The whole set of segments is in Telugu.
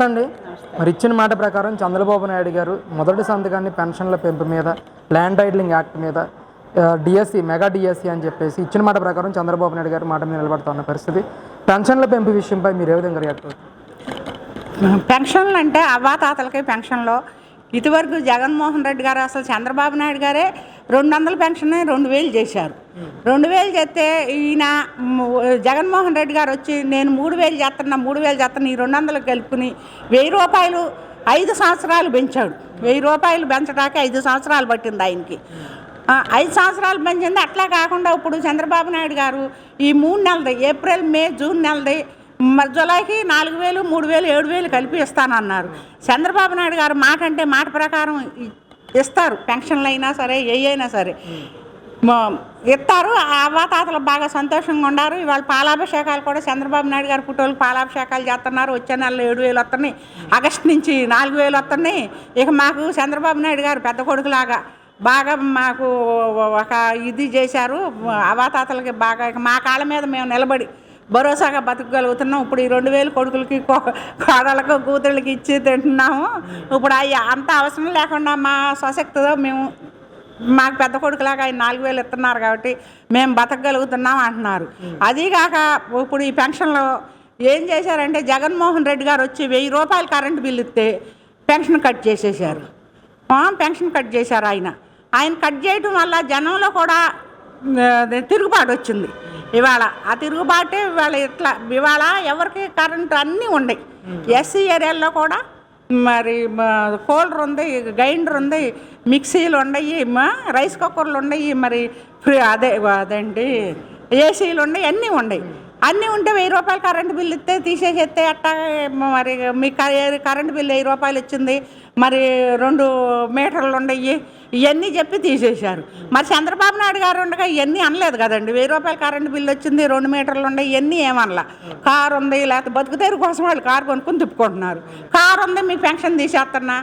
నమస్తే అండి. మరి ఇచ్చిన మాట ప్రకారం చంద్రబాబు నాయుడు గారు మొదటి సంతకాన్ని పెన్షన్ల పెంపు మీద ల్యాండ్ టైటిలింగ్ యాక్ట్ మీద డిఎస్సి మెగా డిఎస్సి అని చెప్పేసి ఇచ్చిన మాట ప్రకారం చంద్రబాబు నాయుడు గారు మాట మీద నిలబడుతున్న పరిస్థితి. పెన్షన్ల పెంపు విషయంపై మీరు ఏ విధంగా రియాక్ట్ అవుతారు? పెన్షన్లు అంటే అవ్వాతాతలకి పెన్షన్లో. ఇదివరకు జగన్మోహన్ రెడ్డి గారు అసలు చంద్రబాబు నాయుడు గారే రెండు వందల పెన్షన్ రెండు వేలు చేశారు. రెండు వేలు చేస్తే ఈయన జగన్మోహన్ రెడ్డి గారు వచ్చి నేను మూడు వేలు చేస్తున్నా మూడు వేలు చేస్తున్నా ఈ రెండు వందలు కలుపుకుని వెయ్యి రూపాయలు ఐదు సంవత్సరాలు పెంచాడు. వెయ్యి రూపాయలు పెంచడానికి ఐదు సంవత్సరాలు పట్టింది ఆయనకి. ఐదు సంవత్సరాలు పెంచింది అట్లా కాకుండా ఇప్పుడు చంద్రబాబు నాయుడు గారు ఈ మూడు నెలది ఏప్రిల్ మే జూన్ నెలది మరి జులైకి నాలుగు వేలు మూడు వేలు ఏడు వేలు కలిపి ఇస్తానన్నారు. చంద్రబాబు నాయుడు గారు మాట అంటే మాట ప్రకారం ఇస్తారు. పెన్షన్లు అయినా సరే ఏ అయినా సరే. ఇస్తారు. ఆ అవ్వాతాతలు బాగా సంతోషంగా ఉన్నారు ఇవాళ పాలాభిషేకాలు కూడా చంద్రబాబు నాయుడు గారు పుట్టోళ్ళకి పాలాభిషేకాలు చేస్తున్నారు. వచ్చే నెలలో ఏడు వేలు వస్తున్నాయి. ఆగస్టు నుంచి నాలుగు వేలు వస్తున్నాయి. ఇక మాకు చంద్రబాబు నాయుడు గారు పెద్ద కొడుకులాగా బాగా మాకు ఒక ఇది చేశారు. అవాతాతలకి బాగా ఇక మా కాళ్ళ మీద మేము నిలబడి భరోసాగా బతకగలుగుతున్నాం. ఇప్పుడు ఈ రెండు వేలు కొడుకులకి కోడలకు కూతుళ్ళకి ఇచ్చి తింటున్నాము. ఇప్పుడు అవి అంత అవసరం లేకుండా మా స్వశక్తితో మేము మాకు పెద్ద కొడుకులాగా ఆయన నాలుగు వేలు ఇస్తున్నారు కాబట్టి మేము బతకగలుగుతున్నాం అంటున్నారు. అదీగాక ఇప్పుడు ఈ పెన్షన్లో ఏం చేశారంటే జగన్మోహన్ రెడ్డి గారు వచ్చి వెయ్యి రూపాయలు కరెంటు బిల్లు ఇస్తే పెన్షన్ కట్ చేసేసారు పెన్షన్ కట్ చేశారు ఆయన. ఆయన కట్ చేయటం వల్ల జనంలో కూడా తిరుగుబాటు వచ్చింది. ఇవాళ ఆ తిరుగుబాటే ఇవాళ ఇట్లా ఇవాళ ఎవరికి కరెంటు అన్నీ ఉన్నాయి ఎస్సీ ఏరియాల్లో కూడా మరి మ- కూలర్ ఉంది గ్రైండర్ ఉంది మిక్సీలు ఉన్నాయి మా రైస్ కుక్కర్లు ఉన్నాయి మరి ఫ్రీ- అదే అదండి ఏసీలు ఉన్నాయి అన్నీ ఉన్నాయి అన్నీ ఉంటే వెయ్యి రూపాయలు కరెంటు బిల్లు ఇస్తే తీసేసేస్తే అట్టా మరి మీ క- కరెంటు బిల్లు వెయ్యి రూపాయలు వచ్చింది మరి రెండు మీటర్లు ఉన్నాయి ఇవన్నీ చెప్పి తీసేశారు. మరి చంద్రబాబు నాయుడు గారు ఉండగా ఇవన్నీ అనలేదు కదండి. వెయ్యి రూపాయలు కరెంటు బిల్లు వచ్చింది రెండు మీటర్లు ఉన్నాయి ఇవన్నీ ఏమనలా. కారు ఉంది లేకపోతే బతుకుతేరు కోసం వాళ్ళు కారు కొనుక్కొని తిప్పుకుంటున్నారు. కారు ఉంది మీకు పెన్షన్ తీసేస్తున్నా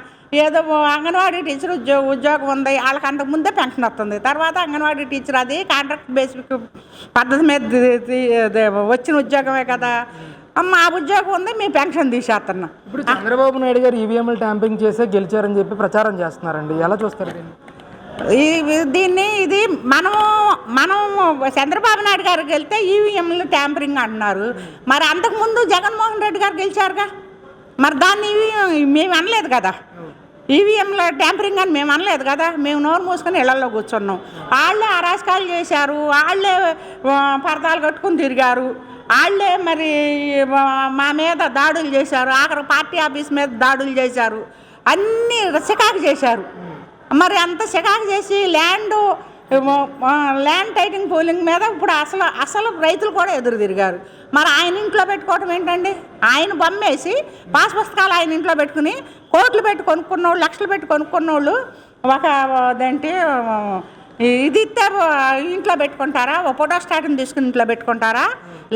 ఏదో అంగన్వాడీ టీచర్ ఉద్యోగ ఉద్యోగం ఉంది. వాళ్ళకి అంతకు ముందే పెన్షన్ వస్తుంది. తర్వాత అంగన్వాడీ టీచర్ అది కాంట్రాక్ట్ బేసిక్ పద్ధతి మీద వచ్చిన ఉద్యోగమే కదా. అమ్మ ఆ ఉద్యోగం ఉంది మీ పెన్షన్ తీసేస్తున్నా. ఇప్పుడు చంద్రబాబు నాయుడు గారు ఈవీఎంలు ట్యాంపింగ్ చేసే గెలిచారని చెప్పి ప్రచారం చేస్తున్నారండి. ఎలా చూస్తారు దీన్ని? ఇది మనం మనం చంద్రబాబు నాయుడు గారికి వెళ్తే ఈవీఎంలు ట్యాంపరింగ్ అంటున్నారు. మరి అంతకుముందు జగన్మోహన్ రెడ్డి గారు గెలిచారుగా? మరి దాన్ని ఈవీఎం మేము అనలేదు కదా. ఈవీఎంలో ట్యాంపరింగ్ అని మేము అనలేదు కదా మేము నోరు మూసుకొని ఇళ్ళలో కూర్చున్నాం. వాళ్ళే అరాచకాలు చేశారు వాళ్ళే పరదాలు కట్టుకుని తిరిగారు వాళ్ళే మరి మా మీద దాడులు చేశారు ఆఖరి పార్టీ ఆఫీస్ మీద దాడులు చేశారు అన్నీ సికాకు చేశారు. మరి అంత సికాకు చేసి ల్యాండ్ ల్యాండ్ టైటింగ్ పోలింగ్ మీద ఇప్పుడు అసలు అసలు రైతులు కూడా ఎదురు తిరిగారు. మరి ఆయన ఇంట్లో పెట్టుకోవటం ఏంటండి? ఆయన బొమ్మేసి పాస్ పుస్తకాలు ఆయన ఇంట్లో పెట్టుకుని కోట్లు పెట్టి కొనుక్కున్న వాళ్ళు లక్షలు పెట్టి కొనుక్కున్న వాళ్ళు ఒక అదేంటి ఇది ఇస్తే ఇంట్లో పెట్టుకుంటారా? ఒక ఫోటో స్టాట్ని తీసుకుని ఇంట్లో పెట్టుకుంటారా?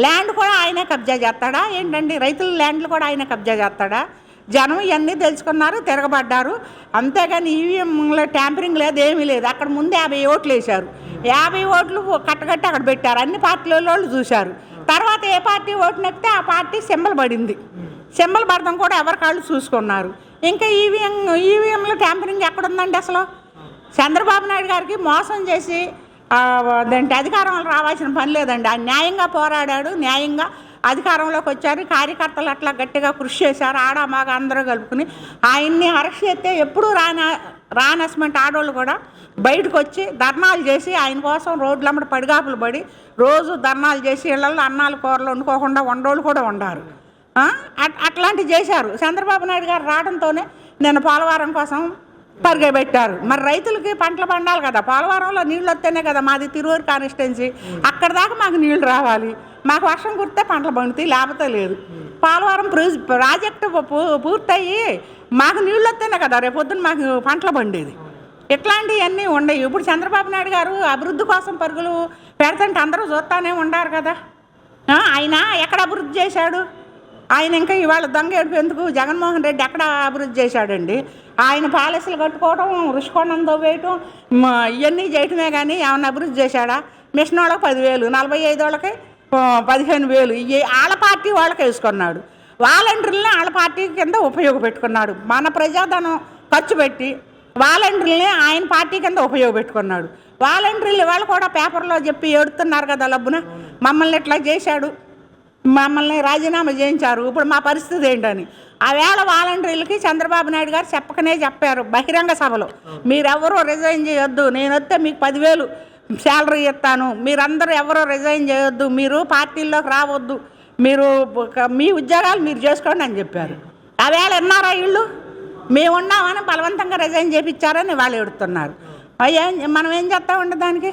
ల్యాండ్ కూడా ఆయనే కబ్జా చేస్తాడా? ఏంటండి? రైతుల ల్యాండ్లు కూడా ఆయనే కబ్జా చేస్తాడా? జనం ఇవన్నీ తెలుసుకున్నారు తిరగబడ్డారు. అంతేగాని ఈవీఎంలో ట్యాంపరింగ్ లేదు ఏమీ లేదు. అక్కడ ముందు యాభై ఓట్లు వేశారు. యాభై ఓట్లు కట్టగట్టి అక్కడ పెట్టారు. అన్ని పార్టీల వాళ్ళు చూశారు. తర్వాత ఏ పార్టీ ఓటు నెక్కితే ఆ పార్టీ సింబల్ పడింది. సింబల్ పడడం కూడా ఎవరి కాళ్ళు చూసుకున్నారు. ఇంకా ఈవీఎం ఈవీఎంలో ట్యాంపరింగ్ ఎక్కడుందండి అసలు? చంద్రబాబు నాయుడు గారికి మోసం చేసి ఆ, అధికారంలో రావాల్సిన పని లేదండి. ఆయన న్యాయంగా పోరాడాడు న్యాయంగా అధికారంలోకి వచ్చారు. కార్యకర్తలు అట్లా గట్టిగా కృషి చేశారు. ఆడ మాగ అందరూ కలుపుకుని ఆయన్ని అరెస్ట్ చేస్తే ఎప్పుడూ రాన రానస్మెంట్ ఆడవాళ్ళు కూడా బయటకు వచ్చి ధర్నాలు చేసి ఆయన కోసం రోడ్లమ్మడి పడిగాపులు పడి రోజు ధర్నాలు చేసి ఇళ్ళలో అన్నాలు కూరలు వండుకోకుండా వండోళ్ళు కూడా ఉండారు అట్- అట్లాంటివి చేశారు. చంద్రబాబు నాయుడు గారు రావడంతోనే నేను పోలవరం కోసం పరిగెబెట్టారు. మరి రైతులకి పంటలు పండాలి కదా. పోలవరంలో నీళ్ళు వస్తేనే కదా మాది తిరువూరు కాన్స్టిట్యున్సీ. అక్కడ దాకా మాకు నీళ్ళు రావాలి. మాకు వర్షం కుడితే పంటలు పండుతాయి లేకపోతే లేదు. పోలవరం ప్రాజెక్టు పూ- పూర్తయ్యి మాకు నీళ్ళు వస్తేనే కదా రేపొద్దున మాకు పంటలు పండేది. ఇట్లాంటివన్నీ ఉండవు ఇప్పుడు చంద్రబాబు నాయుడు గారు అభివృద్ధి కోసం పరుగులు పెడతంటే అందరూ చూస్తానే ఉండారు కదా. ఆయన ఎక్కడ అభివృద్ధి చేశాడు? ఆయన ఇంకా ఇవాళ దొంగ ఏడిపేందుకు జగన్మోహన్ రెడ్డి ఎక్కడ అభివృద్ధి చేశాడండి? ఆయన పాలసీలు కట్టుకోవడం రుషికొండం వేయటం ఇవన్నీ చేయటమే కానీ ఏమన్నా అభివృద్ధి చేశాడా? మిషన్ వాళ్ళకి పదివేలు నలభై ఐదు వాళ్ళకి పదిహేను వేలు. ఇవి వాళ్ళ పార్టీ వాళ్ళకి వేసుకున్నాడు. వాలంటీర్లని వాళ్ళ పార్టీ కింద ఉపయోగపెట్టుకున్నాడు. మన ప్రజాధనం ఖర్చు పెట్టి వాలంటీర్లని ఆయన పార్టీ కింద ఉపయోగపెట్టుకున్నాడు. వాలంటీర్లు వాళ్ళు కూడా పేపర్లో చెప్పి ఏడుతున్నారు కదా లబ్బున. మమ్మల్ని ఇట్లా చేశాడు. మమ్మల్ని రాజీనామా చేయించారు. ఇప్పుడు మా పరిస్థితి ఏంటని. ఆ వేళ వాలంటీర్లకి చంద్రబాబు నాయుడు గారు చెప్పకనే చెప్పారు బహిరంగ సభలో. మీరెవరూ రిజైన్ చేయొద్దు. నేను వస్తే మీకు పదివేలు. శాలరీ ఇస్తాను. మీరందరూ ఎవరో రిజైన్ చేయొద్దు. మీరు పార్టీల్లోకి రావద్దు. మీరు మీ ఉద్యోగాలు మీరు చేసుకోండి అని చెప్పారు. అవేళ విన్నారా వీళ్ళు మేము ఉన్నామని బలవంతంగా రిజైన్ చేయించారని వాళ్ళు ఎడుతున్నారు. అయ్యా మనం ఏం చేస్తామండి దానికి?